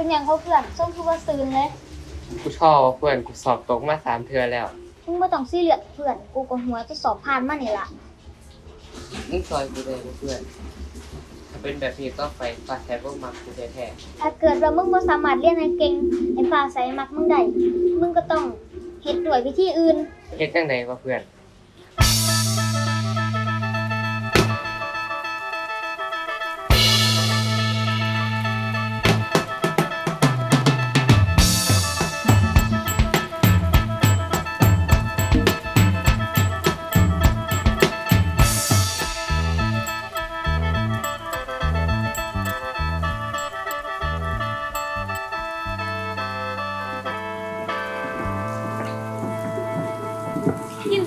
เป็นอย่างเขาเพื่อนส้มคือว่าซืนเลยกูชอบเพื่อนกูสอบตกมาสามเทือแล้วมึงไม่ต้องซีเรียสเพื่อน กูก็หัวจะสอบผ่านมานี่ละมึงซอยกูได้บ่เพื่อน ถ้าเป็นแบบนี้ต่อไปฟ้าแท้พวกมักกูแท้ถ้าเกิดว่ามึงไม่สามารถเรียนให้เก่งให้ฟ้าใสมักมึงได้มึงก็ต้องเฮ็ดด้วยวิธีอื่นๆเฮ็ดจังไดวะเพื่อน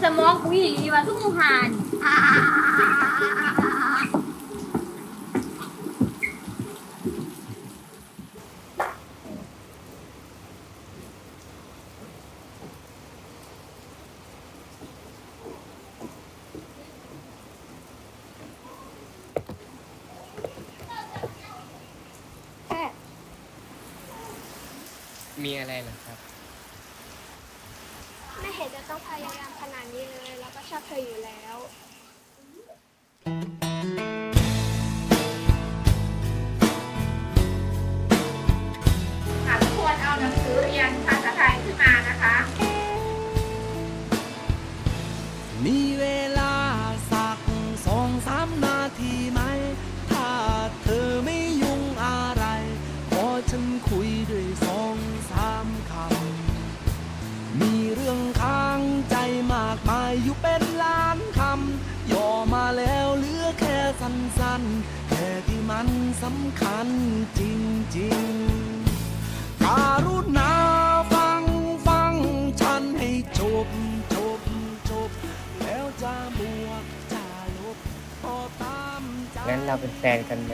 สมองกูอีหลีว่าทุกมูหานมีอะไรเหรอครับ ไม่เห็นจะต้องพยายามขนาดนี้เลย แล้วก็ชอบเธออยู่แล้วค่ะทุกคนเอาหนังสือเรียนภาษาไทยขึ้นมานะคะ มีเวลาสักสองสามนาทีไหม ถ้าเธอไม่ยุ่งอะไร ขอฉันคุยด้วยสองสามคำ มีเรื่องค้างใจมากมายอยู่เป็นล้านคำย่อมาแล้วเหลือแค่สั้นๆ แค่ที่มันสำคัญจริงๆการุณาฟังฟังฉันให้จบจบจบแล้วจะบวกจะลบก็ตามใจงั้นเราเป็นแฟนกันไหม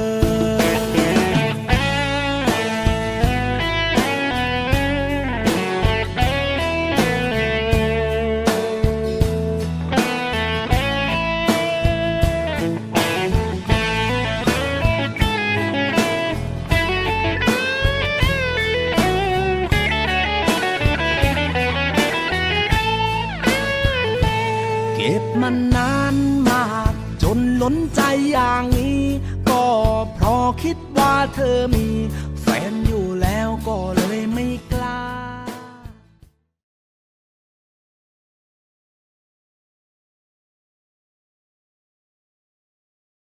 เก็บมันนานมาก จนล้นใจอย่างนี้ ก็เพราะคิดว่าเธอมี แฟนอยู่แล้วก็เล